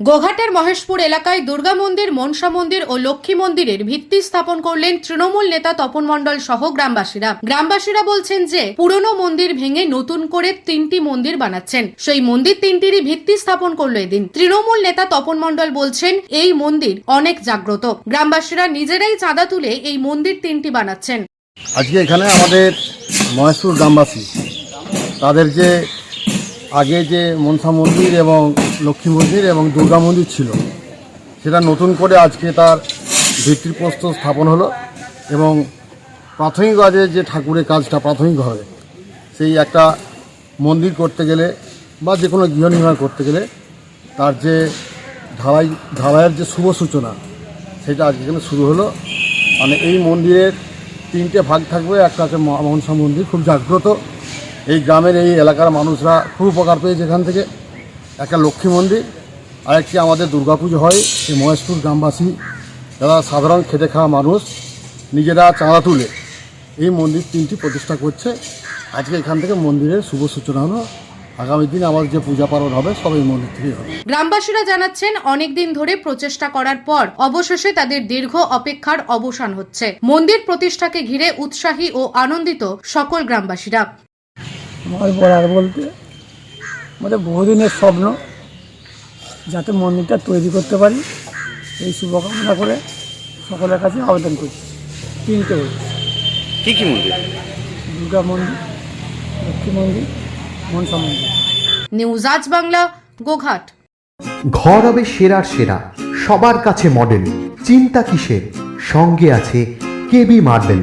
গোঘাটের মহেশপুর এলাকায় দুর্গা মন্দির, মনসা মন্দির ও লক্ষ্মী মন্দিরের ভিত্তি স্থাপন করলেন তৃণমূল নেতা তপন মণ্ডল সহ গ্রামবাসীরা। গ্রামবাসীরা বলছেন যে, পুরনো মন্দির ভেঙে নতুন করে তিনটি মন্দির বানাচ্ছেন। সেই মন্দির তিনটিরই ভিত্তি স্থাপন করল এদিন। তৃণমূল নেতা তপন মণ্ডল বলছেন, এই মন্দির অনেক জাগ্রত। গ্রামবাসীরা নিজেরাই চাঁদা তুলে এই মন্দির তিনটি বানাচ্ছেন। আজকে এখানে আমাদের মহেশপুর গ্রামবাসী, তাদের যে, আগে যে মনসা মন্দির এবং লক্ষ্মী মন্দির এবং দুর্গা মন্দির ছিল। সেটা নতুন করে আজকে তার ভিত্তিপ্রস্তর স্থাপন হলো এবং প্রাথমিক প্রাথমিকভাবে যে ঠাকুরের কাজটা প্রাথমিকভাবে সেই একটা মন্দির করতে গেলে বা যে কোনো গৃহ নির্মাণ করতে গেলে তার যে ঢালাই, ঢালাইয়ের যে শুভ সূচনা, সেটা আজকে এখানে শুরু হলো। মানে এই মন্দিরের তিনটে ভাগ থাকবে, একটা আছে মনসা মন্দির, খুব জাগ্রত। এই গ্রামের এই এলাকার মানুষরা খুব উপকার পেয়েছে এখান থেকে। একটা লক্ষ্মী মন্দির আরেকটি আমাদের দুর্গাপুজো হয় এই মহেশপুর গ্রামবাসী। যারা সাধারণ খেটে খাওয়া মানুষ নিজেরা চাঁদা তুলে এই মন্দির তিনটি প্রতিষ্ঠা করছে। আজকে এখান থেকে মন্দিরের শুভ সূচনা হলো। আগামী দিন আমাদের যে পূজা পালন হবে সব এই মন্দির থেকেই হবে। গ্রামবাসীরা জানাচ্ছেন অনেকদিন ধরে প্রচেষ্টা করার পর অবশেষে তাদের দীর্ঘ অপেক্ষার অবসান হচ্ছে। মন্দির প্রতিষ্ঠাকে ঘিরে উৎসাহী ও আনন্দিত সকল গ্রামবাসীরা। আমার বলার বলতে আমাদের বহুদিনের স্বপ্ন যাতে মন্দিরটা তৈরি করতে পারি। এই শুভকামনা করে সকলের কাছে আবেদন করছি। তিনটে হচ্ছে কি কি মন্দির? দুর্গা মন্দির লক্ষ্মী মন্দির মনসা মন্দির। নিউজ আজ বাংলা গোঘাট। ঘর হবে সেরার সেরা সবার কাছে মডেল চিন্তা কিসের? সঙ্গে আছে KB marble.